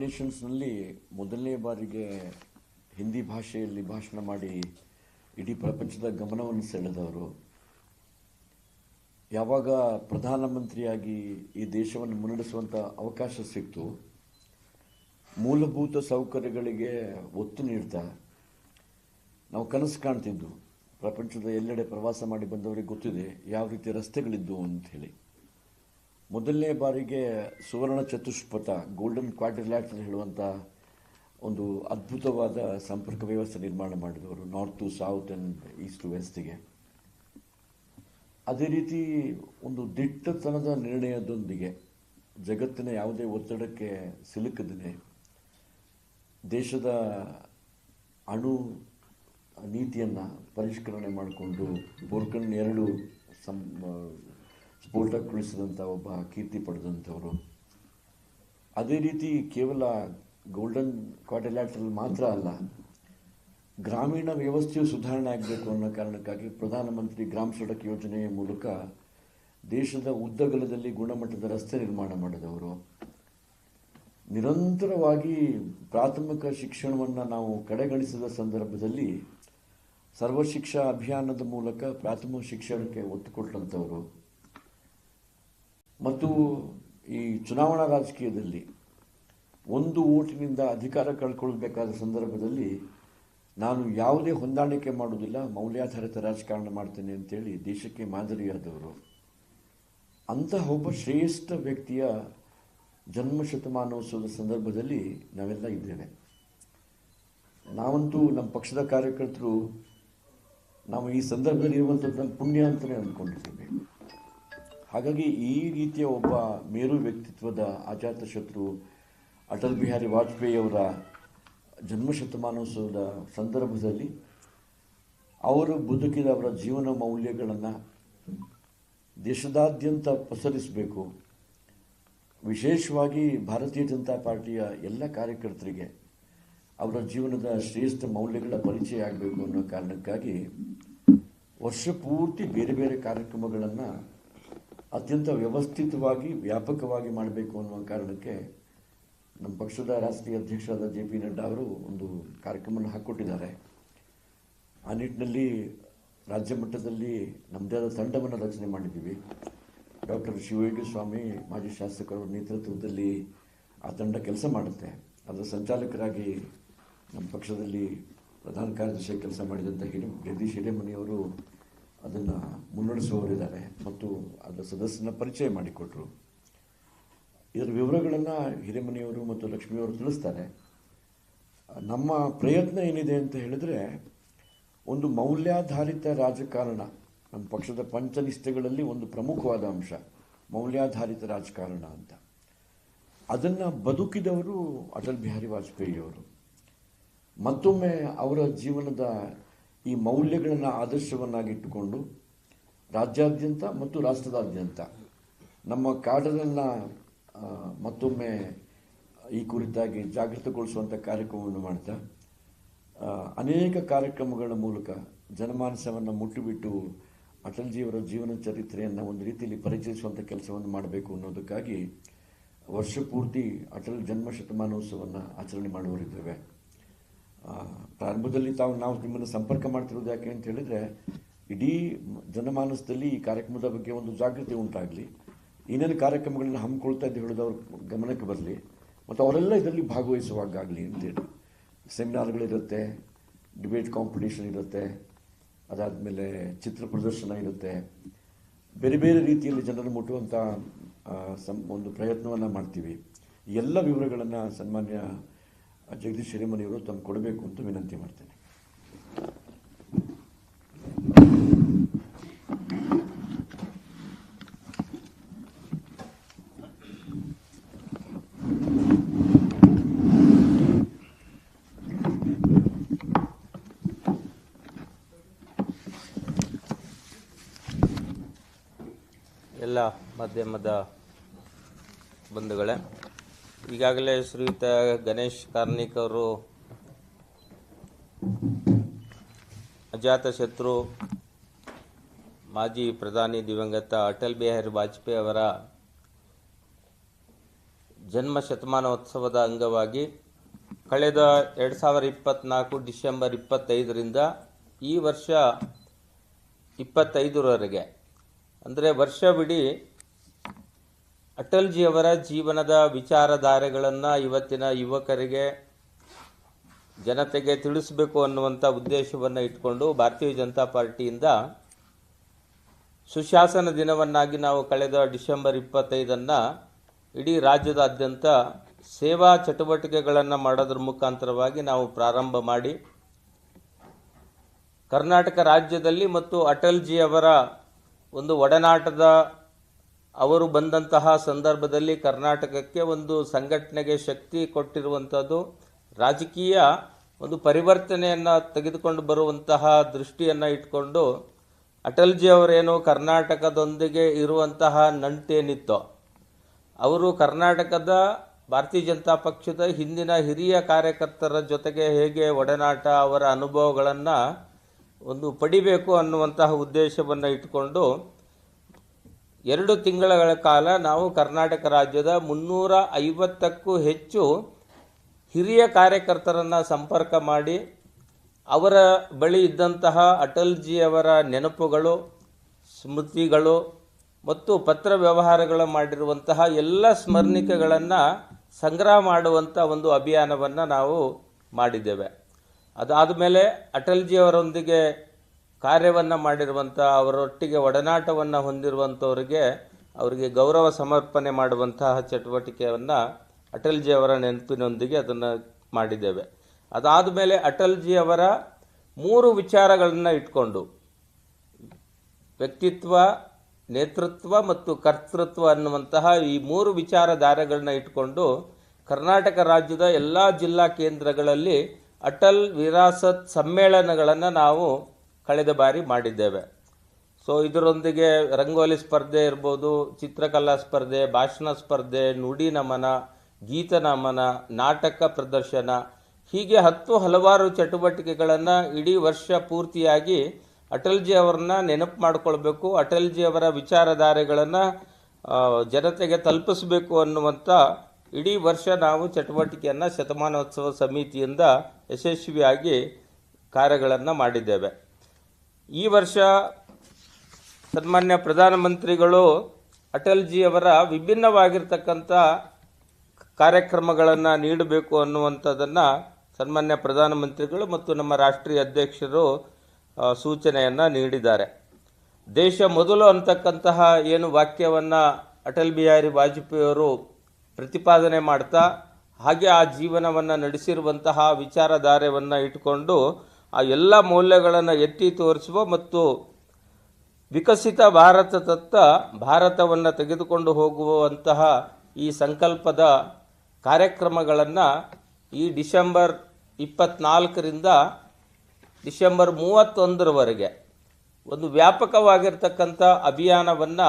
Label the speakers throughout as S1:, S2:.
S1: ನೇಷನ್ಸ್ನಲ್ಲಿ ಮೊದಲನೇ ಬಾರಿಗೆ ಹಿಂದಿ ಭಾಷೆಯಲ್ಲಿ ಭಾಷಣ ಮಾಡಿ ಇಡೀ ಪ್ರಪಂಚದ ಗಮನವನ್ನು ಸೆಳೆದವರು. ಯಾವಾಗ ಪ್ರಧಾನಮಂತ್ರಿಯಾಗಿ ಈ ದೇಶವನ್ನು ಮುನ್ನಡೆಸುವಂಥ ಅವಕಾಶ ಸಿಕ್ತು, ಮೂಲಭೂತ ಸೌಕರ್ಯಗಳಿಗೆ ಒತ್ತು ನೀಡ್ತಾ, ನಾವು ಕನಸು ಕಾಣ್ತಿದ್ದು ಪ್ರಪಂಚದ ಎಲ್ಲೆಡೆ ಪ್ರವಾಸ ಮಾಡಿ ಬಂದವರಿಗೆ ಗೊತ್ತಿದೆ, ಯಾವ ರೀತಿ ರಸ್ತೆಗಳಿದ್ದವು ಅಂತ ಹೇಳಿ. ಮೊದಲನೇ ಬಾರಿಗೆ ಸುವರ್ಣ ಚತುಷ್ಪಥ ಗೋಲ್ಡನ್ ಕ್ವಾಡ್ರಿಲ್ಯಾಟ್ರಲ್ ಹೇಳುವಂಥ ಒಂದು ಅದ್ಭುತವಾದ ಸಂಪರ್ಕ ವ್ಯವಸ್ಥೆ ನಿರ್ಮಾಣ ಮಾಡಿದವರು north to south and east to ವೆಸ್ಟಿಗೆ ಅದೇ ರೀತಿ ಒಂದು ದಿಟ್ಟತನದ ನಿರ್ಣಯದೊಂದಿಗೆ ಜಗತ್ತಿನ ಯಾವುದೇ ಒತ್ತಡಕ್ಕೆ ಸಿಲುಕದೇ ದೇಶದ ಅಣು ನೀತಿಯನ್ನು ಪರಿಷ್ಕರಣೆ ಮಾಡಿಕೊಂಡು ಬೋರ್ಕನ್ ಎರಡು ಸಂ ಸ್ಫೋಟಗೊಳಿಸಿದಂಥ ಒಬ್ಬ ಕೀರ್ತಿ ಪಡೆದಂಥವರು. ಅದೇ ರೀತಿ ಕೇವಲ ಗೋಲ್ಡನ್ ಕ್ವಾಟಲ್ಯಾಟ್ರಲ್ ಮಾತ್ರ ಅಲ್ಲ, ಗ್ರಾಮೀಣ ವ್ಯವಸ್ಥೆಯು ಸುಧಾರಣೆ ಆಗಬೇಕು ಅನ್ನೋ ಕಾರಣಕ್ಕಾಗಿ ಪ್ರಧಾನಮಂತ್ರಿ ಗ್ರಾಮ ಸಡಕ್ ಯೋಜನೆಯ ಮೂಲಕ ದೇಶದ ಉದ್ದಗಲದಲ್ಲಿ ಗುಣಮಟ್ಟದ ರಸ್ತೆ ನಿರ್ಮಾಣ ಮಾಡಿದವರು. ನಿರಂತರವಾಗಿ ಪ್ರಾಥಮಿಕ ಶಿಕ್ಷಣವನ್ನು ನಾವು ಕಡೆಗಣಿಸಿದ ಸಂದರ್ಭದಲ್ಲಿ ಸರ್ವಶಿಕ್ಷಾ ಅಭಿಯಾನದ ಮೂಲಕ ಪ್ರಾಥಮಿಕ ಶಿಕ್ಷಣಕ್ಕೆ ಒತ್ತು ಕೊಟ್ಟಂಥವರು. ಮತ್ತು ಈ ಚುನಾವಣಾ ರಾಜಕೀಯದಲ್ಲಿ ಒಂದು ಓಟಿನಿಂದ ಅಧಿಕಾರ ಕಳ್ಕೊಳ್ಬೇಕಾದ ಸಂದರ್ಭದಲ್ಲಿ ನಾನು ಯಾವುದೇ ಹೊಂದಾಣಿಕೆ ಮಾಡುವುದಿಲ್ಲ, ಮೌಲ್ಯಾಧಾರಿತ ರಾಜಕಾರಣ ಮಾಡ್ತೇನೆ ಅಂತೇಳಿ ದೇಶಕ್ಕೆ ಮಾದರಿಯಾದವರು. ಅಂತಹ ಒಬ್ಬ ಶ್ರೇಷ್ಠ ವ್ಯಕ್ತಿಯ ಜನ್ಮ ಶತಮಾನೋತ್ಸವದ ಸಂದರ್ಭದಲ್ಲಿ ನಾವೆಲ್ಲ ಇದ್ದೇವೆ. ನಾವಂತೂ ನಮ್ಮ ಪಕ್ಷದ ಕಾರ್ಯಕರ್ತರು, ನಾವು ಈ ಸಂದರ್ಭದಲ್ಲಿ ಇರುವಂಥದ್ದು ನಮ್ಮ ಪುಣ್ಯ ಅಂತಲೇ ಅಂದ್ಕೊಂಡಿದ್ದೇವೆ. ಹಾಗಾಗಿ ಈ ರೀತಿಯ ಒಬ್ಬ ಮೇರು ವ್ಯಕ್ತಿತ್ವದ ಅಜಾತಶತ್ರು ಅಟಲ್ ಬಿಹಾರಿ ವಾಜಪೇಯಿಯವರ ಜನ್ಮ ಶತಮಾನೋತ್ಸವದ ಸಂದರ್ಭದಲ್ಲಿ ಅವರು ಬದುಕಿದ ಅವರ ಜೀವನ ಮೌಲ್ಯಗಳನ್ನು ದೇಶದಾದ್ಯಂತ ಪಸರಿಸಬೇಕು. ವಿಶೇಷವಾಗಿ ಭಾರತೀಯ ಜನತಾ ಪಾರ್ಟಿಯ ಎಲ್ಲ ಕಾರ್ಯಕರ್ತರಿಗೆ ಅವರ ಜೀವನದ ಶ್ರೇಷ್ಠ ಮೌಲ್ಯಗಳ ಪರಿಚಯ ಆಗಬೇಕು ಅನ್ನೋ ಕಾರಣಕ್ಕಾಗಿ ವರ್ಷ ಪೂರ್ತಿ ಬೇರೆ ಬೇರೆ ಕಾರ್ಯಕ್ರಮಗಳನ್ನು ಅತ್ಯಂತ ವ್ಯವಸ್ಥಿತವಾಗಿ, ವ್ಯಾಪಕವಾಗಿ ಮಾಡಬೇಕು ಅನ್ನುವ ಕಾರಣಕ್ಕೆ ನಮ್ಮ ಪಕ್ಷದ ರಾಷ್ಟ್ರೀಯ ಅಧ್ಯಕ್ಷರಾದ ಜೆ ಪಿ ನಡ್ಡಾ ಅವರು ಒಂದು ಕಾರ್ಯಕ್ರಮವನ್ನು ಹಾಕ್ಕೊಟ್ಟಿದ್ದಾರೆ. ಆ ನಿಟ್ಟಿನಲ್ಲಿ ರಾಜ್ಯ ಮಟ್ಟದಲ್ಲಿ ನಮ್ಮದೇ ಆದ ತಂಡವನ್ನು ರಚನೆ ಮಾಡಿದ್ದೀವಿ. ಡಾಕ್ಟರ್ ಶಿವಯೋಗಿ ಸ್ವಾಮಿ, ಮಾಜಿ ಶಾಸಕರ ನೇತೃತ್ವದಲ್ಲಿ ಆ ತಂಡ ಕೆಲಸ ಮಾಡುತ್ತೆ. ಅದರ ಸಂಚಾಲಕರಾಗಿ ನಮ್ಮ ಪಕ್ಷದಲ್ಲಿ ಪ್ರಧಾನ ಕಾರ್ಯದರ್ಶಿ ಕೆಲಸ ಮಾಡಿದಂಥ ಹಿರಿ ಜಗದೀಶ್ ಹಿರೇಮನಿಯವರು ಅದನ್ನು ಮುನ್ನಡೆಸುವವರಿದ್ದಾರೆ ಮತ್ತು ಅದರ ಸದಸ್ಯನ ಪರಿಚಯ ಮಾಡಿಕೊಟ್ರು. ಇದರ ವಿವರಗಳನ್ನು ಹಿರೇಮನಿಯವರು ಮತ್ತು ಲಕ್ಷ್ಮಿಯವರು ತಿಳಿಸ್ತಾರೆ. ನಮ್ಮ ಪ್ರಯತ್ನ ಏನಿದೆ ಅಂತ ಹೇಳಿದರೆ, ಒಂದು ಮೌಲ್ಯಾಧಾರಿತ ರಾಜಕಾರಣ, ನಮ್ಮ ಪಕ್ಷದ ಪಂಚನಿಷ್ಠೆಗಳಲ್ಲಿ ಒಂದು ಪ್ರಮುಖವಾದ ಅಂಶ, ಮೌಲ್ಯಾಧಾರಿತ ರಾಜಕಾರಣ ಅಂತ. ಅದನ್ನು ಬದುಕಿದವರು ಅಟಲ್ ಬಿಹಾರಿ ವಾಜಪೇಯಿಯವರು. ಮತ್ತೊಮ್ಮೆ ಅವರ ಜೀವನದ ಈ ಮೌಲ್ಯಗಳನ್ನು ಆದರ್ಶವನ್ನಾಗಿಟ್ಟುಕೊಂಡು ರಾಜ್ಯಾದ್ಯಂತ ಮತ್ತು ರಾಷ್ಟ್ರದಾದ್ಯಂತ ನಮ್ಮ ಕಾಡರನ್ನು ಮತ್ತೊಮ್ಮೆ ಈ ಕುರಿತಾಗಿ ಜಾಗೃತಗೊಳಿಸುವಂಥ ಕಾರ್ಯಕ್ರಮವನ್ನು ಮಾಡ್ತಾ ಅನೇಕ ಕಾರ್ಯಕ್ರಮಗಳ ಮೂಲಕ ಜನಮಾನಸವನ್ನು ಮುಟ್ಟುಬಿಟ್ಟು ಅಟಲ್ಜಿಯವರ ಜೀವನ ಚರಿತ್ರೆಯನ್ನು ಒಂದು ರೀತಿಯಲ್ಲಿ ಪರಿಚಯಿಸುವಂಥ ಕೆಲಸವನ್ನು ಮಾಡಬೇಕು ಅನ್ನೋದಕ್ಕಾಗಿ ವರ್ಷಪೂರ್ತಿ ಅಟಲ್ ಜನ್ಮ ಶತಮಾನೋತ್ಸವವನ್ನು ಆಚರಣೆ ಮಾಡುವರಿದ್ದೇವೆ ಪ್ರಾರಂಭದಲ್ಲಿ ತಾವು ನಾವು ನಿಮ್ಮನ್ನು ಸಂಪರ್ಕ ಮಾಡ್ತಿರೋದು ಯಾಕೆ ಅಂತ ಹೇಳಿದ್ರೆ, ಇಡೀ ಜನಮಾನಸದಲ್ಲಿ ಈ ಕಾರ್ಯಕ್ರಮದ ಬಗ್ಗೆ ಒಂದು ಜಾಗೃತಿ ಉಂಟಾಗಲಿ, ಏನೇನು ಕಾರ್ಯಕ್ರಮಗಳನ್ನ ಹಮ್ಮಿಕೊಳ್ತಾ ಇದ್ದು ಹೇಳೋದು ಅವ್ರ ಗಮನಕ್ಕೆ ಬರಲಿ, ಮತ್ತು ಅವರೆಲ್ಲ ಇದರಲ್ಲಿ ಭಾಗವಹಿಸುವಾಗಲಿ ಅಂತೇಳಿ ಸೆಮಿನಾರ್ಗಳಿರುತ್ತೆ ಡಿಬೇಟ್ ಕಾಂಪಿಟೇಷನ್ ಇರುತ್ತೆ, ಅದಾದಮೇಲೆ ಚಿತ್ರ ಪ್ರದರ್ಶನ ಇರುತ್ತೆ. ಬೇರೆ ಬೇರೆ ರೀತಿಯಲ್ಲಿ ಜನರನ್ನು ಮುಟ್ಟುವಂಥ ಸಂ, ಒಂದು ಪ್ರಯತ್ನವನ್ನು ಮಾಡ್ತೀವಿ. ಎಲ್ಲ ವಿವರಗಳನ್ನು ಸನ್ಮಾನ್ಯ ಜಗದೀಶ್ ಹಿರೇಮನಿಯವರು ತಮ್ಮ ಕೊಡಬೇಕು ಅಂತ ವಿನಂತಿ ಮಾಡ್ತೇನೆ.
S2: ಎಲ್ಲ ಮಾಧ್ಯಮದ ಬಂಧುಗಳೇ ಈಗಾಗಲೇ ಶ್ರೀಯುತ ಗಣೇಶ್ ಕಾರ್ಣಿಕ್ ಅವರು ಅಜಾತಶತ್ರು ಮಾಜಿ ಪ್ರಧಾನಿ ದಿವಂಗತ ಅಟಲ್ ಬಿಹಾರಿ ವಾಜಪೇಯಿ ಅವರ ಜನ್ಮ ಶತಮಾನೋತ್ಸವದ ಅಂಗವಾಗಿ ಕಳೆದ ಎರಡು ಸಾವಿರ ಇಪ್ಪತ್ತ್ನಾಲ್ಕು ಡಿಸೆಂಬರ್ ಇಪ್ಪತ್ತೈದರಿಂದ ಈ ವರ್ಷ ಇಪ್ಪತ್ತೈದರವರೆಗೆ. ಅಂದರೆ ವರ್ಷವಿಡೀ ಅಟಲ್ಜಿಯವರ ಜೀವನದ ವಿಚಾರಧಾರೆಗಳನ್ನು ಇವತ್ತಿನ ಯುವಕರಿಗೆ, ಜನತೆಗೆ ತಿಳಿಸಬೇಕು ಅನ್ನುವಂಥ ಉದ್ದೇಶವನ್ನು ಇಟ್ಕೊಂಡು ಭಾರತೀಯ ಜನತಾ ಪಾರ್ಟಿಯಿಂದ ಸುಶಾಸನ ದಿನವನ್ನಾಗಿ ನಾವು ಕಳೆದ ಡಿಸೆಂಬರ್ ಇಪ್ಪತ್ತೈದನ್ನು ಇಡೀ ರಾಜ್ಯದಾದ್ಯಂತ ಸೇವಾ ಚಟುವಟಿಕೆಗಳನ್ನು ಮಾಡೋದ್ರ ಮುಖಾಂತರವಾಗಿ ನಾವು ಪ್ರಾರಂಭ ಮಾಡಿ, ಕರ್ನಾಟಕ ರಾಜ್ಯದಲ್ಲಿ ಮತ್ತು ಅಟಲ್ಜಿಯವರ ಒಂದು ಒಡನಾಟದ ಅವರು ಬಂದಂತಹ ಸಂದರ್ಭದಲ್ಲಿ ಕರ್ನಾಟಕಕ್ಕೆ ಒಂದು ಸಂಘಟನೆಗೆ ಶಕ್ತಿ ಕೊಟ್ಟಿರುವಂಥದ್ದು ರಾಜಕೀಯ ಒಂದು ಪರಿವರ್ತನೆಯನ್ನು ತೆಗೆದುಕೊಂಡು ಬರುವಂತಹ ದೃಷ್ಟಿಯನ್ನು ಇಟ್ಕೊಂಡು ಅಟಲ್ಜಿ ಅವರೇನು ಕರ್ನಾಟಕದೊಂದಿಗೆ ಇರುವಂತಹ ನಂಟೇನಿತ್ತೋ, ಅವರು ಕರ್ನಾಟಕದ ಭಾರತೀಯ ಜನತಾ ಪಕ್ಷದ ಹಿಂದಿನ ಹಿರಿಯ ಕಾರ್ಯಕರ್ತರ ಜೊತೆಗೆ ಹೇಗೆ ಒಡನಾಟ ಅವರ ಅನುಭವಗಳನ್ನು ಒಂದು ಪಡಿಬೇಕು ಅನ್ನುವಂತಹ ಉದ್ದೇಶವನ್ನು ಇಟ್ಕೊಂಡು ಎರಡು ತಿಂಗಳ ಕಾಲ ನಾವು ಕರ್ನಾಟಕ ರಾಜ್ಯದ ಮುನ್ನೂರ ಐವತ್ತಕ್ಕೂ ಹೆಚ್ಚು ಹಿರಿಯ ಕಾರ್ಯಕರ್ತರನ್ನು ಸಂಪರ್ಕ ಮಾಡಿ, ಅವರ ಬಳಿ ಇದ್ದಂತಹ ಅಟಲ್ಜಿಯವರ ನೆನಪುಗಳು, ಸ್ಮೃತಿಗಳು ಮತ್ತು ಪತ್ರ ವ್ಯವಹಾರಗಳು ಮಾಡಿರುವಂತಹ ಎಲ್ಲ ಸ್ಮರಣಿಕೆಗಳನ್ನು ಸಂಗ್ರಹ ಮಾಡುವಂಥ ಒಂದು ಅಭಿಯಾನವನ್ನು ನಾವು ಮಾಡಿದ್ದೇವೆ. ಅದಾದ ಮೇಲೆ ಅಟಲ್ಜಿಯವರೊಂದಿಗೆ ಕಾರ್ಯವನ್ನು ಮಾಡಿರುವಂಥ ಅವರೊಟ್ಟಿಗೆ ಒಡನಾಟವನ್ನು ಹೊಂದಿರುವಂಥವರಿಗೆ ಅವರಿಗೆ ಗೌರವ ಸಮರ್ಪಣೆ ಮಾಡುವಂತಹ ಚಟುವಟಿಕೆಯನ್ನು ಅಟಲ್ಜಿಯವರ ನೆನಪಿನೊಂದಿಗೆ ಅದನ್ನು ಮಾಡಿದ್ದೇವೆ. ಅದಾದ ಮೇಲೆ ಅಟಲ್ಜಿಯವರ ಮೂರು ವಿಚಾರಗಳನ್ನು ಇಟ್ಕೊಂಡು, ವ್ಯಕ್ತಿತ್ವ, ನೇತೃತ್ವ ಮತ್ತು ಕರ್ತೃತ್ವ ಅನ್ನುವಂತಹ ಈ ಮೂರು ವಿಚಾರಧಾರೆಗಳನ್ನ ಇಟ್ಕೊಂಡು ಕರ್ನಾಟಕ ರಾಜ್ಯದ ಎಲ್ಲ ಜಿಲ್ಲಾ ಕೇಂದ್ರಗಳಲ್ಲಿ ಅಟಲ್ ವಿರಾಸತ್ ಸಮ್ಮೇಳನಗಳನ್ನು ನಾವು ಕಳೆದ ಬಾರಿ ಮಾಡಿದ್ದೇವೆ. ಸೊ ಇದರೊಂದಿಗೆ ರಂಗೋಲಿ ಸ್ಪರ್ಧೆ ಇರ್ಬೋದು, ಚಿತ್ರಕಲಾ ಸ್ಪರ್ಧೆ, ಭಾಷಣ ಸ್ಪರ್ಧೆ, ನುಡಿ ನಮನ, ಗೀತ ನಮನ, ನಾಟಕ ಪ್ರದರ್ಶನ, ಹೀಗೆ ಹತ್ತು ಹಲವಾರು ಚಟುವಟಿಕೆಗಳನ್ನು ಇಡೀ ವರ್ಷ ಪೂರ್ತಿಯಾಗಿ ಅಟಲ್ಜಿ ಅವರನ್ನ ನೆನಪು ಮಾಡಿಕೊಳ್ಬೇಕು, ಅಟಲ್ಜಿ ಅವರ ವಿಚಾರಧಾರೆಗಳನ್ನು ಜನತೆಗೆ ತಲುಪಿಸಬೇಕು ಅನ್ನುವಂಥ ಇಡೀ ವರ್ಷ ನಾವು ಚಟುವಟಿಕೆಯನ್ನು ಶತಮಾನೋತ್ಸವ ಸಮಿತಿಯಿಂದ ಯಶಸ್ವಿಯಾಗಿ ಕಾರ್ಯಗಳನ್ನು ಮಾಡಿದ್ದೇವೆ. ಈ ವರ್ಷ ಸನ್ಮಾನ್ಯ ಪ್ರಧಾನಮಂತ್ರಿಗಳು ಅಟಲ್ಜಿಯವರ ವಿಭಿನ್ನವಾಗಿರ್ತಕ್ಕಂಥ ಕಾರ್ಯಕ್ರಮಗಳನ್ನು ನೀಡಬೇಕು ಅನ್ನುವಂಥದ್ದನ್ನು ಸನ್ಮಾನ್ಯ ಪ್ರಧಾನಮಂತ್ರಿಗಳು ಮತ್ತು ನಮ್ಮ ರಾಷ್ಟ್ರೀಯ ಅಧ್ಯಕ್ಷರು ಸೂಚನೆಯನ್ನು ನೀಡಿದ್ದಾರೆ. ದೇಶ ಮೊದಲು ಅಂತಕ್ಕಂತಹ ಏನು ವಾಕ್ಯವನ್ನು ಅಟಲ್ ಬಿಹಾರಿ ವಾಜಪೇಯಿಯವರು ಪ್ರತಿಪಾದನೆ ಮಾಡ್ತಾ, ಹಾಗೆ ಆ ಜೀವನವನ್ನು ನಡೆಸಿರುವಂತಹ ವಿಚಾರಧಾರೆಯನ್ನು ಇಟ್ಟುಕೊಂಡು ಆ ಎಲ್ಲ ಮೌಲ್ಯಗಳನ್ನು ಎತ್ತಿ ತೋರಿಸುವ ಮತ್ತು ವಿಕಸಿತ ಭಾರತದತ್ತ ಭಾರತವನ್ನು ತೆಗೆದುಕೊಂಡು ಹೋಗುವಂತಹ ಈ ಸಂಕಲ್ಪದ ಕಾರ್ಯಕ್ರಮಗಳನ್ನು ಈ ಡಿಸೆಂಬರ್ ಇಪ್ಪತ್ನಾಲ್ಕರಿಂದ ಡಿಸೆಂಬರ್ ಮೂವತ್ತೊಂದರವರೆಗೆ ಒಂದು ವ್ಯಾಪಕವಾಗಿರ್ತಕ್ಕಂಥ ಅಭಿಯಾನವನ್ನು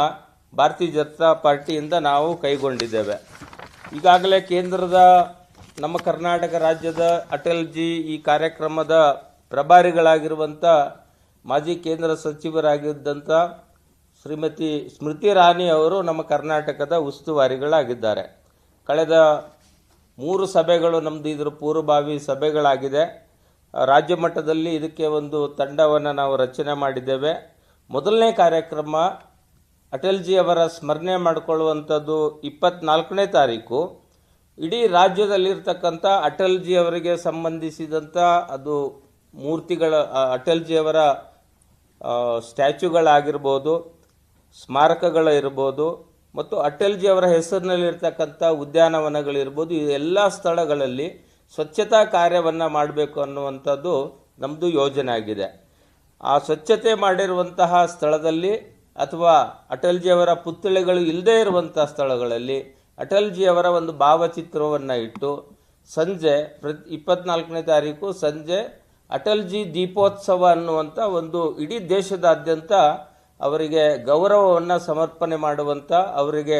S2: ಭಾರತೀಯ ಜನತಾ ಪಾರ್ಟಿಯಿಂದ ನಾವು ಕೈಗೊಂಡಿದ್ದೇವೆ. ಈಗಾಗಲೇ ಕೇಂದ್ರದ ನಮ್ಮ ಕರ್ನಾಟಕ ರಾಜ್ಯದ ಅಟಲ್ಜಿ ಈ ಕಾರ್ಯಕ್ರಮದ ಪ್ರಭಾರಿಗಳಾಗಿರುವಂಥ ಮಾಜಿ ಕೇಂದ್ರ ಸಚಿವರಾಗಿದ್ದಂಥ ಶ್ರೀಮತಿ ಸ್ಮೃತಿ ರಾಣಿ ಅವರು ನಮ್ಮ ಕರ್ನಾಟಕದ ಉಸ್ತುವಾರಿಗಳಾಗಿದ್ದಾರೆ. ಕಳೆದ ಮೂರು ಸಭೆಗಳು ನಮ್ಮದು ಇದರ ಪೂರ್ವಭಾವಿ ಸಭೆಗಳಾಗಿದೆ. ರಾಜ್ಯ ಮಟ್ಟದಲ್ಲಿ ಇದಕ್ಕೆ ಒಂದು ತಂಡವನ್ನು ನಾವು ರಚನೆ ಮಾಡಿದ್ದೇವೆ. ಮೊದಲನೇ ಕಾರ್ಯಕ್ರಮ ಅಟಲ್ಜಿ ಅವರ ಸ್ಮರಣೆ ಮಾಡಿಕೊಳ್ಳುವಂಥದ್ದು ಇಪ್ಪತ್ನಾಲ್ಕನೇ ತಾರೀಕು. ಇಡೀ ರಾಜ್ಯದಲ್ಲಿರ್ತಕ್ಕಂಥ ಅಟಲ್ಜಿ ಅವರಿಗೆ ಸಂಬಂಧಿಸಿದಂಥ ಅದು ಮೂರ್ತಿಗಳ ಅಟಲ್ಜಿಯವರ ಸ್ಟ್ಯಾಚ್ಯೂಗಳಾಗಿರ್ಬೋದು, ಸ್ಮಾರಕಗಳಿರ್ಬೋದು, ಮತ್ತು ಅಟಲ್ಜಿ ಅವರ ಹೆಸರಿನಲ್ಲಿರ್ತಕ್ಕಂಥ ಉದ್ಯಾನವನಗಳಿರ್ಬೋದು, ಈ ಎಲ್ಲ ಸ್ಥಳಗಳಲ್ಲಿ ಸ್ವಚ್ಛತಾ ಕಾರ್ಯವನ್ನು ಮಾಡಬೇಕು ಅನ್ನುವಂಥದ್ದು ನಮ್ಮದು ಯೋಜನೆ ಆಗಿದೆ ಆ ಸ್ವಚ್ಛತೆ ಮಾಡಿರುವಂತಹ ಸ್ಥಳದಲ್ಲಿ ಅಥವಾ ಅಟಲ್ಜಿಯವರ ಪುತ್ಥಳಿಗಳು ಇಲ್ಲದೇ ಇರುವಂಥ ಸ್ಥಳಗಳಲ್ಲಿ ಅಟಲ್ಜಿಯವರ ಒಂದು ಭಾವಚಿತ್ರವನ್ನು ಇಟ್ಟು, ಸಂಜೆ ಪ್ರತಿ ಇಪ್ಪತ್ನಾಲ್ಕನೇ ತಾರೀಕು ಸಂಜೆ ಅಟಲ್ಜಿ ದೀಪೋತ್ಸವ ಅನ್ನುವಂಥ ಒಂದು ಇಡೀ ದೇಶದಾದ್ಯಂತ ಅವರಿಗೆ ಗೌರವವನ್ನು ಸಮರ್ಪಣೆ ಮಾಡುವಂಥ ಅವರಿಗೆ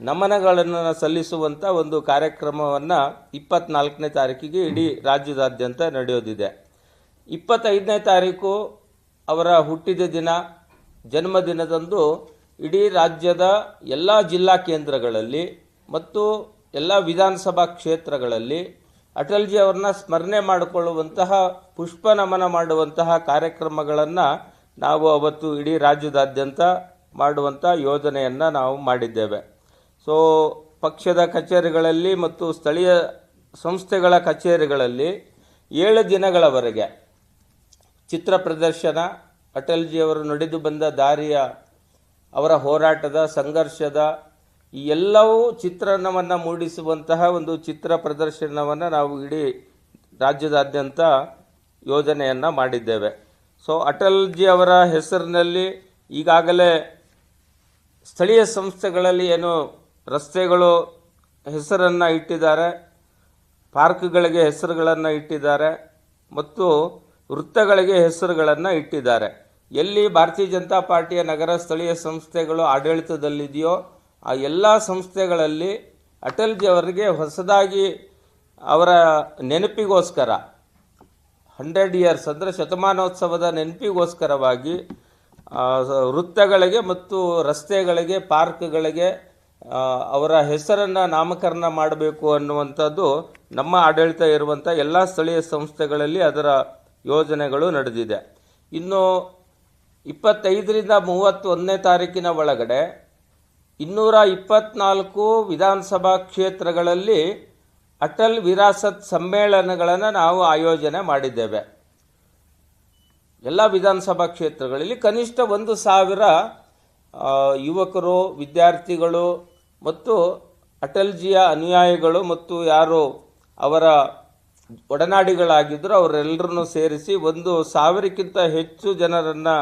S2: ನಮನಗಳನ್ನು ಸಲ್ಲಿಸುವಂಥ ಒಂದು ಕಾರ್ಯಕ್ರಮವನ್ನು ಇಪ್ಪತ್ನಾಲ್ಕನೇ ತಾರೀಕಿಗೆ ಇಡೀ ರಾಜ್ಯದಾದ್ಯಂತ ನಡೆಯೋದಿದೆ. ಇಪ್ಪತ್ತೈದನೇ ತಾರೀಕು ಅವರ ಹುಟ್ಟಿದ ದಿನ, ಜನ್ಮದಿನದಂದು ಇಡೀ ರಾಜ್ಯದ ಎಲ್ಲ ಜಿಲ್ಲಾ ಕೇಂದ್ರಗಳಲ್ಲಿ ಮತ್ತು ಎಲ್ಲ ವಿಧಾನಸಭಾ ಕ್ಷೇತ್ರಗಳಲ್ಲಿ ಅಟಲ್ಜಿ ಅವರನ್ನ ಸ್ಮರಣೆ ಮಾಡಿಕೊಳ್ಳುವಂತಹ ಪುಷ್ಪ ನಮನ ಮಾಡುವಂತಹ ಕಾರ್ಯಕ್ರಮಗಳನ್ನು ನಾವು ಅವತ್ತು ಇಡೀ ರಾಜ್ಯದಾದ್ಯಂತ ಮಾಡುವಂಥ ಯೋಜನೆಯನ್ನು ನಾವು ಮಾಡಿದ್ದೇವೆ. ಸೊ ಪಕ್ಷದ ಕಚೇರಿಗಳಲ್ಲಿ ಮತ್ತು ಸ್ಥಳೀಯ ಸಂಸ್ಥೆಗಳ ಕಚೇರಿಗಳಲ್ಲಿ ಏಳು ದಿನಗಳವರೆಗೆ ಚಿತ್ರ ಪ್ರದರ್ಶನ ಅಟಲ್ಜಿಯವರು ನಡೆದು ಬಂದ ದಾರಿಯ, ಅವರ ಹೋರಾಟದ, ಸಂಘರ್ಷದ ಈ ಎಲ್ಲವೂ ಚಿತ್ರಣವನ್ನು ಮೂಡಿಸುವಂತಹ ಒಂದು ಚಿತ್ರ ಪ್ರದರ್ಶನವನ್ನು ನಾವು ಇಡೀ ರಾಜ್ಯದಾದ್ಯಂತ ಯೋಜನೆಯನ್ನು ಮಾಡಿದ್ದೇವೆ. ಸೊ ಅಟಲ್ಜಿ ಅವರ ಹೆಸರಿನಲ್ಲಿ ಈಗಾಗಲೇ ಸ್ಥಳೀಯ ಸಂಸ್ಥೆಗಳಲ್ಲಿ ಏನು ರಸ್ತೆಗಳು ಹೆಸರನ್ನು ಇಟ್ಟಿದ್ದಾರೆ, ಪಾರ್ಕ್ಗಳಿಗೆ ಹೆಸರುಗಳನ್ನು ಇಟ್ಟಿದ್ದಾರೆ, ಮತ್ತು ವೃತ್ತಗಳಿಗೆ ಹೆಸರುಗಳನ್ನು ಇಟ್ಟಿದ್ದಾರೆ. ಎಲ್ಲಿ ಭಾರತೀಯ ಜನತಾ ಪಾರ್ಟಿಯ ನಗರ ಸ್ಥಳೀಯ ಸಂಸ್ಥೆಗಳು ಆಡಳಿತದಲ್ಲಿದೆಯೋ ಆ ಎಲ್ಲ ಸಂಸ್ಥೆಗಳಲ್ಲಿ ಅಟಲ್ಜಿ ಅವರಿಗೆ ಹೊಸದಾಗಿ ಅವರ ನೆನಪಿಗೋಸ್ಕರ ಹಂಡ್ರೆಡ್ ಇಯರ್ಸ್ ಅಂದರೆ ಶತಮಾನೋತ್ಸವದ ನೆನಪಿಗೋಸ್ಕರವಾಗಿ ವೃತ್ತಗಳಿಗೆ ಮತ್ತು ರಸ್ತೆಗಳಿಗೆ, ಪಾರ್ಕ್ಗಳಿಗೆ ಅವರ ಹೆಸರನ್ನು ನಾಮಕರಣ ಮಾಡಬೇಕು ಅನ್ನುವಂಥದ್ದು ನಮ್ಮ ಆಡಳಿತ ಇರುವಂಥ ಎಲ್ಲ ಸ್ಥಳೀಯ ಸಂಸ್ಥೆಗಳಲ್ಲಿ ಅದರ ಯೋಜನೆಗಳು ನಡೆದಿದೆ. ಇನ್ನು ಇಪ್ಪತ್ತೈದರಿಂದ ಮೂವತ್ತೊಂದನೇ ತಾರೀಕಿನ ಒಳಗಡೆ ಇನ್ನೂರ ಇಪ್ಪತ್ನಾಲ್ಕು ವಿಧಾನಸಭಾ ಕ್ಷೇತ್ರಗಳಲ್ಲಿ ಅಟಲ್ ವಿರಾಸತ್ ಸಮ್ಮೇಳನಗಳನ್ನು ನಾವು ಆಯೋಜನೆ ಮಾಡಿದ್ದೇವೆ. ಎಲ್ಲ ವಿಧಾನಸಭಾ ಕ್ಷೇತ್ರಗಳಲ್ಲಿ ಕನಿಷ್ಠ ಒಂದು ಸಾವಿರ ಯುವಕರು, ವಿದ್ಯಾರ್ಥಿಗಳು ಮತ್ತು ಅಟಲ್ಜಿಯ ಅನುಯಾಯಿಗಳು ಮತ್ತು ಯಾರು ಅವರ ಒಡನಾಡಿಗಳಾಗಿದ್ದರೂ ಅವರೆಲ್ಲರನ್ನು ಸೇರಿಸಿ ಒಂದು ಸಾವಿರಕ್ಕಿಂತ ಹೆಚ್ಚು ಜನರನ್ನು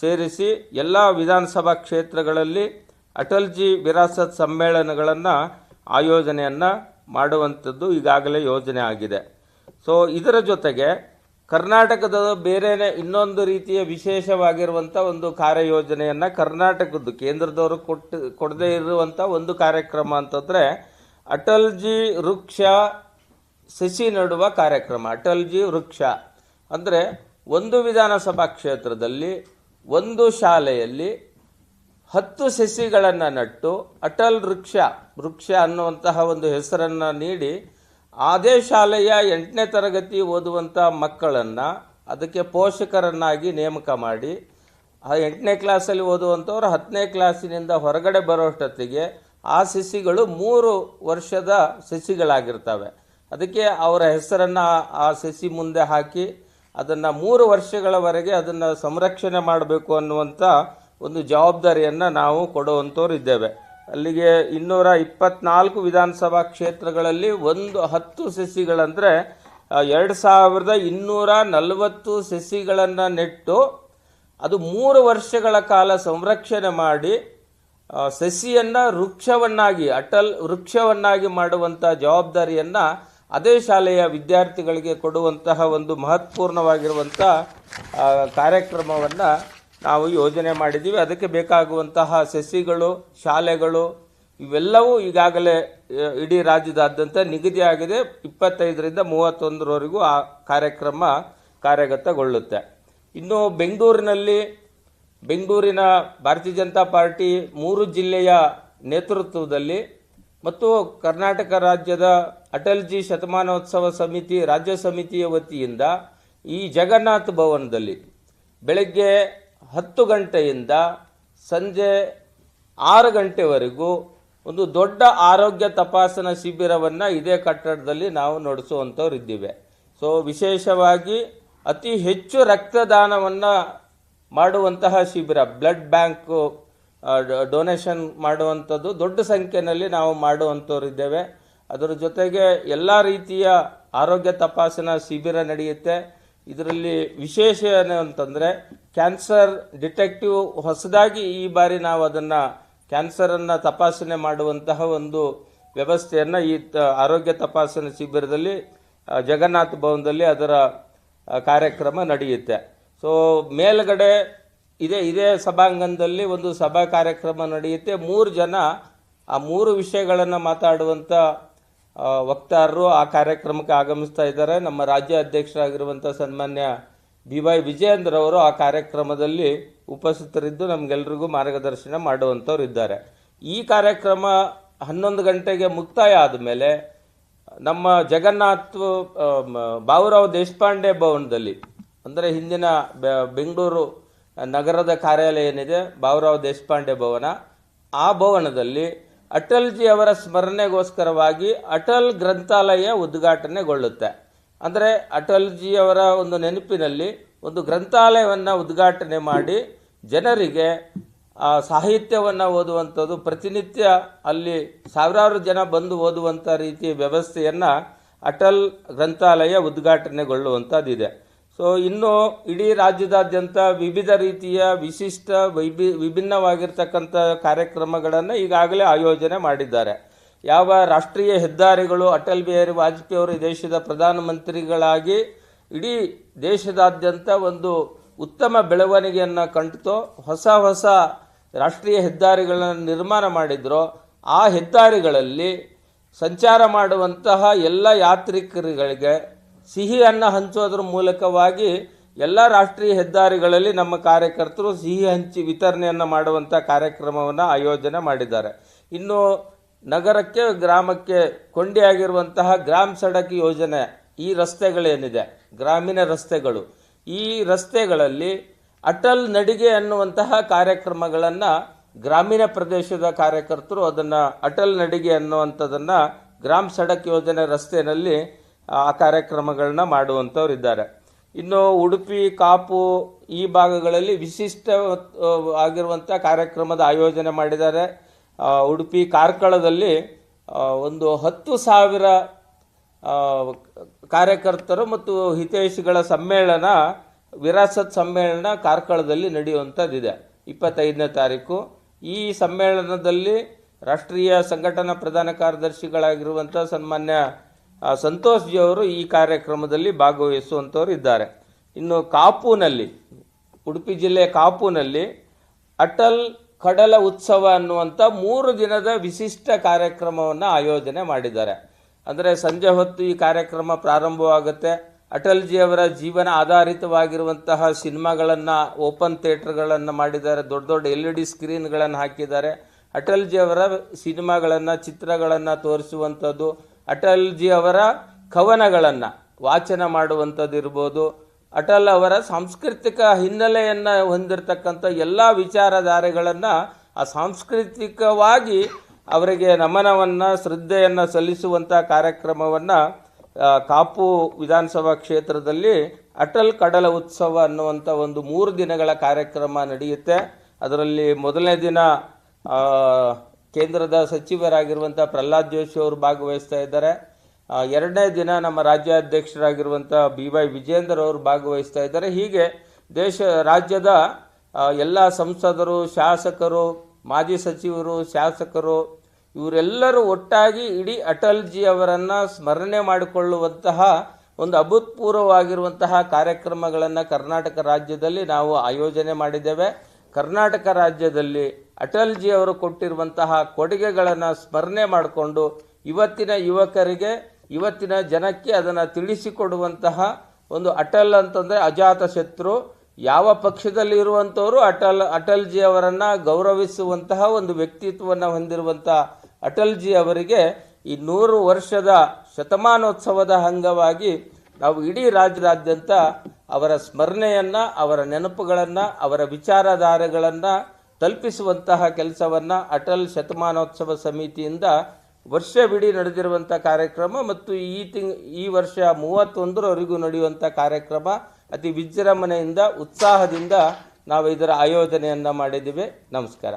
S2: ಸೇರಿಸಿ ಎಲ್ಲ ವಿಧಾನಸಭಾ ಕ್ಷೇತ್ರಗಳಲ್ಲಿ ಅಟಲ್ಜಿ ವಿರಾಸತ್ ಸಮ್ಮೇಳನಗಳನ್ನು ಆಯೋಜನೆಯನ್ನು ಮಾಡುವಂಥದ್ದು ಈಗಾಗಲೇ ಯೋಜನೆ ಆಗಿದೆ. ಸೊ ಇದರ ಜೊತೆಗೆ ಕರ್ನಾಟಕದ ಬೇರೆ ಇನ್ನೊಂದು ರೀತಿಯ ವಿಶೇಷವಾಗಿರುವಂಥ ಒಂದು ಕಾರ್ಯಯೋಜನೆಯನ್ನು ಕರ್ನಾಟಕದ್ದು ಕೇಂದ್ರದವರು ಕೊಟ್ಟು, ಕೊಡದೇ ಇರುವಂಥ ಒಂದು ಕಾರ್ಯಕ್ರಮ ಅಂತಂದರೆ ಅಟಲ್ಜಿ ವೃಕ್ಷ ಸಸಿ ನೆಡುವ ಕಾರ್ಯಕ್ರಮ, ಅಟಲ್ಜಿ ವೃಕ್ಷ. ಅಂದರೆ ಒಂದು ವಿಧಾನಸಭಾ ಕ್ಷೇತ್ರದಲ್ಲಿ, ಒಂದು ಶಾಲೆಯಲ್ಲಿ ಹತ್ತು ಸಸಿಗಳನ್ನು ನಟ್ಟು ಅಟಲ್ ವೃಕ್ಷ ವೃಕ್ಷ ಅನ್ನುವಂತಹ ಒಂದು ಹೆಸರನ್ನು ನೀಡಿ ಅದೇ ಶಾಲೆಯ ಎಂಟನೇ ತರಗತಿ ಓದುವಂಥ ಮಕ್ಕಳನ್ನು ಅದಕ್ಕೆ ಪೋಷಕರನ್ನಾಗಿ ನೇಮಕ ಮಾಡಿ, ಆ ಎಂಟನೇ ಕ್ಲಾಸಲ್ಲಿ ಓದುವಂಥವ್ರು ಹತ್ತನೇ ಕ್ಲಾಸಿನಿಂದ ಹೊರಗಡೆ ಬರೋಷ್ಟೊತ್ತಿಗೆ ಆ ಸಸಿಗಳು ಮೂರು ವರ್ಷದ ಸಸಿಗಳಾಗಿರ್ತವೆ. ಅದಕ್ಕೆ ಅವರ ಹೆಸರನ್ನು ಆ ಸಸಿ ಮುಂದೆ ಹಾಕಿ ಅದನ್ನು ಮೂರು ವರ್ಷಗಳವರೆಗೆ ಅದನ್ನು ಸಂರಕ್ಷಣೆ ಮಾಡಬೇಕು ಅನ್ನುವಂಥ ಒಂದು ಜವಾಬ್ದಾರಿಯನ್ನು ನಾವು ಕೊಡುವಂಥವ್ರು ಇದ್ದೇವೆ. ಅಲ್ಲಿಗೆ ಇನ್ನೂರ ಇಪ್ಪತ್ನಾಲ್ಕು ವಿಧಾನಸಭಾ ಕ್ಷೇತ್ರಗಳಲ್ಲಿ ಒಂದು ಹತ್ತು ಸಸಿಗಳಂದರೆ ಎರಡು ಸಾವಿರದ ಇನ್ನೂರ ನಲವತ್ತು ಸಸಿಗಳನ್ನು ನೆಟ್ಟು, ಅದು ಮೂರು ವರ್ಷಗಳ ಕಾಲ ಸಂರಕ್ಷಣೆ ಮಾಡಿ ಸಸಿಯನ್ನು ವೃಕ್ಷವನ್ನಾಗಿ, ಅಟಲ್ ವೃಕ್ಷವನ್ನಾಗಿ ಮಾಡುವಂಥ ಜವಾಬ್ದಾರಿಯನ್ನು ಅದೇ ಶಾಲೆಯ ವಿದ್ಯಾರ್ಥಿಗಳಿಗೆ ಕೊಡುವಂತಹ ಒಂದು ಮಹತ್ವಪೂರ್ಣವಾಗಿರುವಂಥ ಕಾರ್ಯಕ್ರಮವನ್ನ ನಾವು ಯೋಜನೆ ಮಾಡಿದ್ದೀವಿ. ಅದಕ್ಕೆ ಬೇಕಾಗುವಂತಹ ಸಸಿಗಳು, ಶಾಲೆಗಳು, ಇವೆಲ್ಲವೂ ಈಗಾಗಲೇ ಇಡೀ ರಾಜ್ಯದಾದ್ಯಂತ ನಿಗದಿಯಾಗಿದೆ. ಇಪ್ಪತ್ತೈದರಿಂದ ಮೂವತ್ತೊಂದರವರೆಗೂ ಆ ಕಾರ್ಯಕ್ರಮ ಕಾರ್ಯಗತಗೊಳ್ಳುತ್ತೆ. ಇನ್ನು ಬೆಂಗಳೂರಿನಲ್ಲಿ, ಬೆಂಗಳೂರಿನ ಭಾರತೀಯ ಜನತಾ ಪಾರ್ಟಿ ಮೂರು ಜಿಲ್ಲೆಯ ನೇತೃತ್ವದಲ್ಲಿ ಮತ್ತು ಕರ್ನಾಟಕ ರಾಜ್ಯದ ಅಟಲ್ಜಿ ಶತಮಾನೋತ್ಸವ ಸಮಿತಿ, ರಾಜ್ಯ ಸಮಿತಿಯ ವತಿಯಿಂದ ಈ ಜಗನ್ನಾಥ ಭವನದಲ್ಲಿ ಬೆಳಗ್ಗೆ ಹತ್ತು ಗಂಟೆಯಿಂದ ಸಂಜೆ ಆರು ಗಂಟೆವರೆಗೂ ಒಂದು ದೊಡ್ಡ ಆರೋಗ್ಯ ತಪಾಸಣಾ ಶಿಬಿರವನ್ನು ಇದೇ ಕಟ್ಟಡದಲ್ಲಿ ನಾವು ನಡೆಸುವಂಥವ್ರು ಇದ್ದೀವಿ. ಸೊ ವಿಶೇಷವಾಗಿ ಅತಿ ಹೆಚ್ಚು ರಕ್ತದಾನವನ್ನು ಮಾಡುವಂತಹ ಶಿಬಿರ, ಬ್ಲಡ್ ಬ್ಯಾಂಕು ಡೊನೇಷನ್ ಮಾಡುವಂಥದ್ದು ದೊಡ್ಡ ಸಂಖ್ಯೆಯಲ್ಲಿ ನಾವು ಮಾಡುವಂಥವ್ರು ಇದ್ದೇವೆ. ಅದರ ಜೊತೆಗೆ ಎಲ್ಲ ರೀತಿಯ ಆರೋಗ್ಯ ತಪಾಸಣಾ ಶಿಬಿರ ನಡೆಯುತ್ತೆ. ಇದರಲ್ಲಿ ವಿಶೇಷ ಏನು ಅಂತಂದರೆ ಕ್ಯಾನ್ಸರ್ ಡಿಟೆಕ್ಟಿವ್ ಹೊಸದಾಗಿ ಈ ಬಾರಿ ನಾವು ಅದನ್ನು ಕ್ಯಾನ್ಸರನ್ನು ತಪಾಸಣೆ ಮಾಡುವಂತಹ ಒಂದು ವ್ಯವಸ್ಥೆಯನ್ನು ಈ ಆರೋಗ್ಯ ತಪಾಸಣೆ ಶಿಬಿರದಲ್ಲಿ ಜಗನ್ನಾಥ ಭವನದಲ್ಲಿ ಅದರ ಕಾರ್ಯಕ್ರಮ ನಡೆಯುತ್ತೆ. ಸೊ ಮೇಲ್ಗಡೆ ಇದೇ ಇದೇ ಸಭಾಂಗಣದಲ್ಲಿ ಒಂದು ಸಭಾ ಕಾರ್ಯಕ್ರಮ ನಡೆಯುತ್ತೆ. ಮೂರು ಜನ, ಆ ಮೂರು ವಿಷಯಗಳನ್ನು ಮಾತಾಡುವಂಥ ವಕ್ತಾರರು ಆ ಕಾರ್ಯಕ್ರಮಕ್ಕೆ ಆಗಮಿಸ್ತಾ ಇದ್ದಾರೆ. ನಮ್ಮ ರಾಜ್ಯ ಅಧ್ಯಕ್ಷರಾಗಿರುವಂಥ ಸನ್ಮಾನ್ಯ ಬಿ ವೈ ವಿಜಯೇಂದ್ರ ಅವರು ಆ ಕಾರ್ಯಕ್ರಮದಲ್ಲಿ ಉಪಸ್ಥಿತರಿದ್ದು ನಮಗೆಲ್ಲರಿಗೂ ಮಾರ್ಗದರ್ಶನ ಮಾಡುವಂಥವ್ರು ಇದ್ದಾರೆ. ಈ ಕಾರ್ಯಕ್ರಮ ಹನ್ನೊಂದು ಗಂಟೆಗೆ ಮುಕ್ತಾಯ ಆದಮೇಲೆ ನಮ್ಮ ಜಗನ್ನಾಥ್ ಬಾಬುರಾವ್ ದೇಶಪಾಂಡೆ ಭವನದಲ್ಲಿ, ಅಂದರೆ ಹಿಂದಿನ ಬೆಂಗಳೂರು ನಗರದ ಕಾರ್ಯಾಲಯ ಏನಿದೆ, ಬಾಬುರಾವ್ ದೇಶಪಾಂಡೆ ಭವನ, ಆ ಭವನದಲ್ಲಿ ಅಟಲ್ಜಿ ಅವರ ಸ್ಮರಣೆಗೋಸ್ಕರವಾಗಿ ಅಟಲ್ ಗ್ರಂಥಾಲಯ ಉದ್ಘಾಟನೆಗೊಳ್ಳುತ್ತೆ. ಅಂದರೆ ಅಟಲ್ಜಿ ಅವರ ಒಂದು ನೆನಪಿನಲ್ಲಿ ಒಂದು ಗ್ರಂಥಾಲಯವನ್ನು ಉದ್ಘಾಟನೆ ಮಾಡಿ ಜನರಿಗೆ ಸಾಹಿತ್ಯವನ್ನು ಓದುವಂಥದ್ದು, ಪ್ರತಿನಿತ್ಯ ಅಲ್ಲಿ ಸಾವಿರಾರು ಜನ ಬಂದು ಓದುವಂಥ ರೀತಿ ವ್ಯವಸ್ಥೆಯನ್ನು ಅಟಲ್ ಗ್ರಂಥಾಲಯ ಉದ್ಘಾಟನೆಗೊಳ್ಳುವಂಥದ್ದಿದೆ. ಸೊ ಇನ್ನು ಇಡೀ ರಾಜ್ಯದಾದ್ಯಂತ ವಿವಿಧ ರೀತಿಯ ವಿಶಿಷ್ಟ ವಿಭಿನ್ನವಾಗಿರ್ತಕ್ಕಂಥ ಕಾರ್ಯಕ್ರಮಗಳನ್ನು ಈಗಾಗಲೇ ಆಯೋಜನೆ ಮಾಡಿದ್ದಾರೆ. ಯಾವ ರಾಷ್ಟ್ರೀಯ ಹೆದ್ದಾರಿಗಳು, ಅಟಲ್ ಬಿಹಾರಿ ವಾಜಪೇಯಿ ಅವರು ದೇಶದ ಪ್ರಧಾನಮಂತ್ರಿಗಳಾಗಿ ಇಡೀ ದೇಶದಾದ್ಯಂತ ಒಂದು ಉತ್ತಮ ಬೆಳವಣಿಗೆಯನ್ನು ಕಂಡುತೋ, ಹೊಸ ಹೊಸ ರಾಷ್ಟ್ರೀಯ ಹೆದ್ದಾರಿಗಳನ್ನು ನಿರ್ಮಾಣ ಮಾಡಿದ್ರು, ಆ ಹೆದ್ದಾರಿಗಳಲ್ಲಿ ಸಂಚಾರ ಮಾಡುವಂತಹ ಎಲ್ಲ ಯಾತ್ರಿಕರುಗಳಿಗೆ ಸಿಹಿಯನ್ನು ಹಂಚೋದ್ರ ಮೂಲಕವಾಗಿ ಎಲ್ಲ ರಾಷ್ಟ್ರೀಯ ಹೆದ್ದಾರಿಗಳಲ್ಲಿ ನಮ್ಮ ಕಾರ್ಯಕರ್ತರು ಸಿಹಿ ಹಂಚಿ ವಿತರಣೆಯನ್ನು ಮಾಡುವಂಥ ಕಾರ್ಯಕ್ರಮವನ್ನು ಆಯೋಜನೆ ಮಾಡಿದ್ದಾರೆ. ಇನ್ನು ನಗರಕ್ಕೆ, ಗ್ರಾಮಕ್ಕೆ ಕೊಂಡಿಯಾಗಿರುವಂತಹ ಗ್ರಾಮ ಸಡಕ್ ಯೋಜನೆ ಈ ರಸ್ತೆಗಳೇನಿದೆ, ಗ್ರಾಮೀಣ ರಸ್ತೆಗಳು. ಈ ರಸ್ತೆಗಳಲ್ಲಿ ಅಟಲ್ ನಡಿಗೆ ಅನ್ನುವಂತಹ ಕಾರ್ಯಕ್ರಮಗಳನ್ನು ಗ್ರಾಮೀಣ ಪ್ರದೇಶದ ಕಾರ್ಯಕರ್ತರು ಅದನ್ನು ಅಟಲ್ ನಡಿಗೆ ಅನ್ನುವಂಥದ್ದನ್ನು ಗ್ರಾಮ ಸಡಕ್ ಯೋಜನೆ ರಸ್ತೆಯಲ್ಲಿ ಆ ಕಾರ್ಯಕ್ರಮಗಳನ್ನ ಮಾಡುವಂಥವ್ರು ಇದ್ದಾರೆ. ಇನ್ನು ಉಡುಪಿ, ಕಾಪು ಈ ಭಾಗಗಳಲ್ಲಿ ವಿಶಿಷ್ಟ ಆಗಿರುವಂಥ ಕಾರ್ಯಕ್ರಮದ ಆಯೋಜನೆ ಮಾಡಿದ್ದಾರೆ. ಉಡುಪಿ ಕಾರ್ಕಳದಲ್ಲಿ ಒಂದು ಹತ್ತು ಸಾವಿರ ಕಾರ್ಯಕರ್ತರು ಮತ್ತು ಹಿತೈಷಿಗಳ ಸಮ್ಮೇಳನ, ವಿರಾಸತ್ ಸಮ್ಮೇಳನ ಕಾರ್ಕಳದಲ್ಲಿ ನಡೆಯುವಂಥದ್ದಿದೆ ಇಪ್ಪತ್ತೈದನೇ ತಾರೀಕು. ಈ ಸಮ್ಮೇಳನದಲ್ಲಿ ರಾಷ್ಟ್ರೀಯ ಸಂಘಟನಾ ಪ್ರಧಾನ ಕಾರ್ಯದರ್ಶಿಗಳಾಗಿರುವಂಥ ಸನ್ಮಾನ್ಯ ಸಂತೋಷ್ ಜಿ ಅವರು ಈ ಕಾರ್ಯಕ್ರಮದಲ್ಲಿ ಭಾಗವಹಿಸುವಂಥವ್ರು ಇದ್ದಾರೆ. ಇನ್ನು ಕಾಪುನಲ್ಲಿ, ಉಡುಪಿ ಜಿಲ್ಲೆಯ ಕಾಪುನಲ್ಲಿ, ಅಟಲ್ ಕಡಲ ಉತ್ಸವ ಅನ್ನುವಂಥ ಮೂರು ದಿನದ ವಿಶಿಷ್ಟ ಕಾರ್ಯಕ್ರಮವನ್ನು ಆಯೋಜನೆ ಮಾಡಿದ್ದಾರೆ. ಅಂದರೆ ಸಂಜೆ ಹೊತ್ತು ಈ ಕಾರ್ಯಕ್ರಮ ಪ್ರಾರಂಭವಾಗುತ್ತೆ. ಅಟಲ್ಜಿ ಅವರ ಜೀವನ ಆಧಾರಿತವಾಗಿರುವಂತಹ ಸಿನಿಮಾಗಳನ್ನು, ಓಪನ್ ಥಿಯೇಟ್ರ್ಗಳನ್ನು ಮಾಡಿದ್ದಾರೆ. ದೊಡ್ಡ ದೊಡ್ಡ ಎಲ್ ಇ ಡಿ ಸ್ಕ್ರೀನ್ಗಳನ್ನು ಹಾಕಿದ್ದಾರೆ. ಅಟಲ್ಜಿ ಅವರ ಸಿನಿಮಾಗಳನ್ನು, ಚಿತ್ರಗಳನ್ನು ತೋರಿಸುವಂಥದ್ದು ಅಟಲ್ಜಿ ಅವರ ಕವನಗಳನ್ನು ವಾಚನ ಮಾಡುವಂಥದ್ದು ಇರ್ಬೋದು ಅಟಲ್ ಅವರ ಸಾಂಸ್ಕೃತಿಕ ಹಿನ್ನೆಲೆಯನ್ನು ಹೊಂದಿರತಕ್ಕಂಥ ಎಲ್ಲ ವಿಚಾರಧಾರೆಗಳನ್ನು ಆ ಸಾಂಸ್ಕೃತಿಕವಾಗಿ ಅವರಿಗೆ ನಮನವನ್ನು, ಶ್ರದ್ಧೆಯನ್ನು ಸಲ್ಲಿಸುವಂಥ ಕಾರ್ಯಕ್ರಮವನ್ನು ಕಾಪು ವಿಧಾನಸಭಾ ಕ್ಷೇತ್ರದಲ್ಲಿ ಅಟಲ್ ಕಡಲ ಉತ್ಸವ ಅನ್ನುವಂಥ ಒಂದು ಮೂರು ದಿನಗಳ ಕಾರ್ಯಕ್ರಮ ನಡೆಯುತ್ತೆ. ಅದರಲ್ಲಿ ಮೊದಲನೇ ದಿನ ಕೇಂದ್ರದ ಸಚಿವರಾಗಿರುವಂಥ ಪ್ರಹ್ಲಾದ್ ಜೋಶಿ ಅವರು ಭಾಗವಹಿಸ್ತಾ ಇದ್ದಾರೆ. ಎರಡನೇ ದಿನ ನಮ್ಮ ರಾಜ್ಯಾಧ್ಯಕ್ಷರಾಗಿರುವಂಥ ಬಿ ವೈ ವಿಜೇಂದ್ರ ಅವರು ಭಾಗವಹಿಸ್ತಾ ಇದ್ದಾರೆ. ಹೀಗೆ ದೇಶ, ರಾಜ್ಯದ ಎಲ್ಲ ಸಂಸದರು, ಶಾಸಕರು, ಮಾಜಿ ಸಚಿವರು, ಶಾಸಕರು, ಇವರೆಲ್ಲರೂ ಒಟ್ಟಾಗಿ ಇಡೀ ಅಟಲ್ಜಿ ಅವರನ್ನು ಸ್ಮರಣೆ ಮಾಡಿಕೊಳ್ಳುವಂತಹ ಒಂದು ಅಭೂತಪೂರ್ವವಾಗಿರುವಂತಹ ಕಾರ್ಯಕ್ರಮಗಳನ್ನು ಕರ್ನಾಟಕ ರಾಜ್ಯದಲ್ಲಿ ನಾವು ಆಯೋಜನೆ ಮಾಡಿದ್ದೇವೆ. ಕರ್ನಾಟಕ ರಾಜ್ಯದಲ್ಲಿ ಅಟಲ್ಜಿ ಅವರು ಕೊಟ್ಟಿರುವಂತಹ ಕೊಡುಗೆಗಳನ್ನು ಸ್ಮರಣೆ ಮಾಡಿಕೊಂಡು ಇವತ್ತಿನ ಯುವಕರಿಗೆ ಇವತ್ತಿನ ಜನಕ್ಕೆ ಅದನ್ನು ತಿಳಿಸಿಕೊಡುವಂತಹ ಒಂದು ಅಟಲ್ ಅಂತಂದರೆ ಅಜಾತ ಶತ್ರು. ಯಾವ ಪಕ್ಷದಲ್ಲಿ ಇರುವಂಥವರು ಅಟಲ್, ಅಟಲ್ಜಿ ಅವರನ್ನು ಗೌರವಿಸುವಂತಹ ಒಂದು ವ್ಯಕ್ತಿತ್ವವನ್ನು ಹೊಂದಿರುವಂಥ ಅಟಲ್ಜಿ ಅವರಿಗೆ ಈ ನೂರು ವರ್ಷದ ಶತಮಾನೋತ್ಸವದ ಅಂಗವಾಗಿ ನಾವು ಇಡೀ ರಾಜ್ಯದಾದ್ಯಂತ ಅವರ ಸ್ಮರಣೆಯನ್ನು, ಅವರ ನೆನಪುಗಳನ್ನು, ಅವರ ವಿಚಾರಧಾರೆಗಳನ್ನು ತಲುಪಿಸುವಂತಹ ಕೆಲಸವನ್ನು ಅಟಲ್ ಶತಮಾನೋತ್ಸವ ಸಮಿತಿಯಿಂದ ವರ್ಷವಿಡೀ ನಡೆದಿರುವಂಥ ಕಾರ್ಯಕ್ರಮ ಮತ್ತು ಈ ತಿಂಗ್ ಈ ವರ್ಷ ಮೂವತ್ತೊಂದರವರೆಗೂ ನಡೆಯುವಂಥ ಕಾರ್ಯಕ್ರಮ ಅತಿ ವಿಜೃಂಭಣೆಯಿಂದ, ಉತ್ಸಾಹದಿಂದ ನಾವು ಇದರ ಆಯೋಜನೆಯನ್ನು ಮಾಡಿದ್ದೀವಿ. ನಮಸ್ಕಾರ.